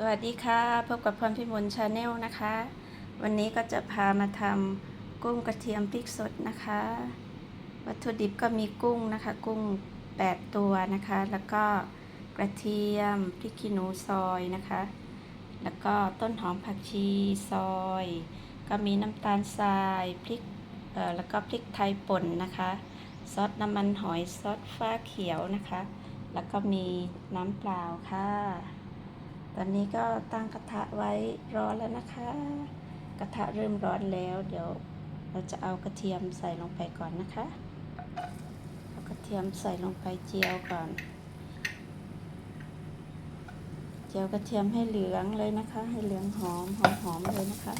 สวัสดีค่ะ พบกับพรพิมลชาแนลนะคะ วันนี้ก็จะพามาทำกุ้งกระเทียมพริกสดนะคะ วัตถุดิบก็มีกุ้งนะคะ กุ้ง 8 ตัวนะคะ แล้วก็กระเทียมพริกขี้หนูซอยนะคะ แล้วก็ต้นหอมผักชีซอย ก็มีน้ำตาลทรายพริกเอ่อแล้วก็พริกไทยป่นนะคะ ซอสน้ำมันหอยซอสฟ้าเขียวนะคะ แล้วก็มีน้ำเปล่าค่ะ ตอนนี้ก็ตั้งกระทะไว้ร้อนแล้วนะคะ กระทะเริ่มร้อนแล้ว เดี๋ยวเราจะเอากระเทียมใส่ลงไปก่อนนะคะ เอากระเทียมใส่ลงไปเจียวก่อน เจียวกระเทียมให้เหลืองเลยนะคะ ให้เหลืองหอมหอมหอมเลยนะคะ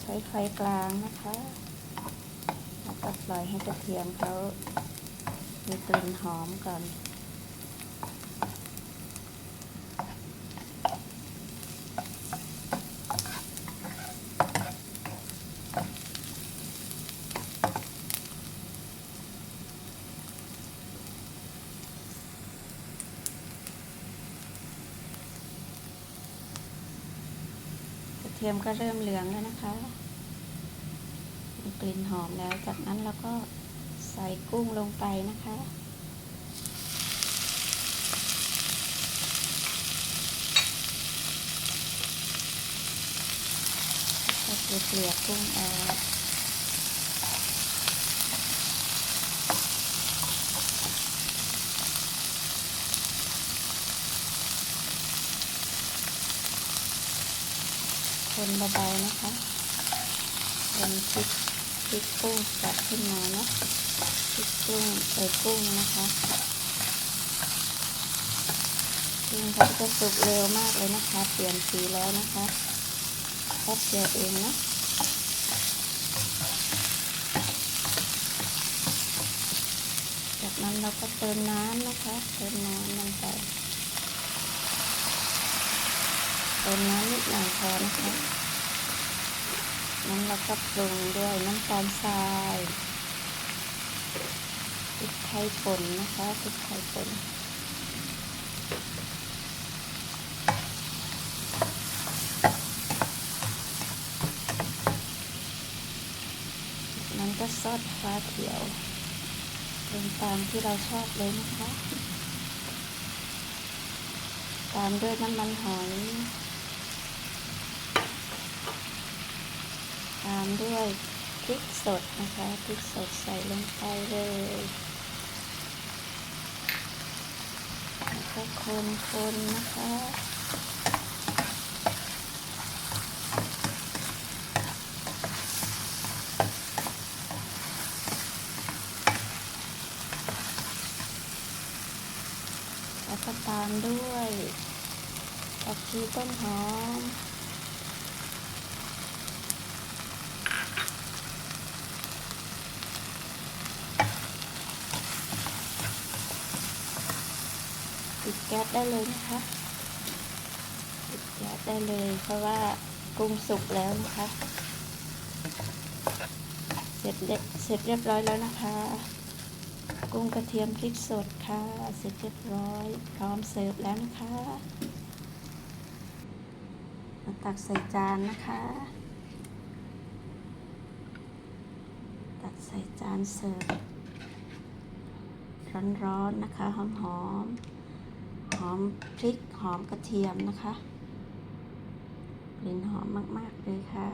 ใช้ไฟกลางนะคะ แล้วก็ปล่อยให้กระเทียมเขา มีกลิ่นหอมก่อนกระเทียมก็เริ่มเหลืองแล้วนะคะกลิ่นหอมแล้ว จากนั้นเราก็ ส่กุ้งลงไปนะคะก็เกลี่ยกุ้งออกคนเบาๆนะคะคนพริกพริกกุ้งจัดขึ้นมาเนาะ พริกกุ้งเออกุ้งนะคะกุ้งเขาจะสุกเร็วมากเลยนะคะ เปลี่ยนสีแล้วนะคะแป๊บเดียวเองนะจากนั้นเราก็เติมน้ำนะคะ เติมน้ำลงไปเติมน้ำนิดหน่อยพอนะคะนั้นเราก็ปรุงด้วยน้ำตาลทราย พริกไทยป่นนะคะพริกไทยป่นนั้นก็ซอสฟ้าเขียวเปรุงตามที่เราชอบเลยนะคะ ตามด้วยน้ำมันหอย ตามด้วยพริกสดนะคะพริกสดใส่ลงไปเลย แล้วก็คนๆนะคะ แล้วก็ตามด้วยผักชีต้นหอม ปิดแก๊สได้เลยนะคะปิดแก๊สได้เลย เพราะว่ากุ้งสุกแล้วนะคะ เสร็จเรียบเสร็จเรียบร้อยแล้วนะคะ กุ้งกระเทียมพริกสดค่ะ เสร็จเรียบร้อย พร้อมเสิร์ฟแล้วนะคะมาตักใส่จานนะคะ ตักใส่จานเสิร์ฟร้อนๆนะคะหอมๆ หอมพริกหอมกระเทียมนะคะกลิ่นหอมมาก ๆ เลยค่ะ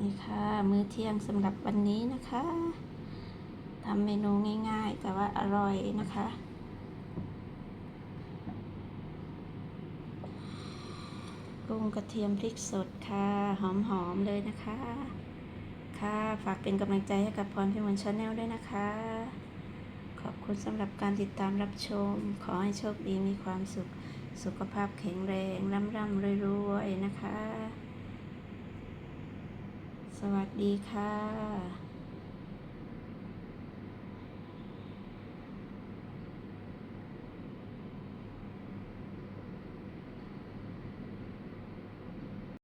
นี่ค่ะมื้อเที่ยงสำหรับวันนี้นะคะทำเมนูง่าย ๆ แต่ว่าอร่อยนะคะ กุ้งกระเทียมพริกสดค่ะ หอมๆเลยนะคะ ค่ะ ฝากเป็นกำลังใจให้กับพรพิมลชาแนลด้วยนะคะ ขอบคุณสำหรับการติดตามรับชม ขอให้โชคดีมีความสุข สุขภาพแข็งแรงร่ำร่ำรวยๆนะคะ สวัสดีค่ะ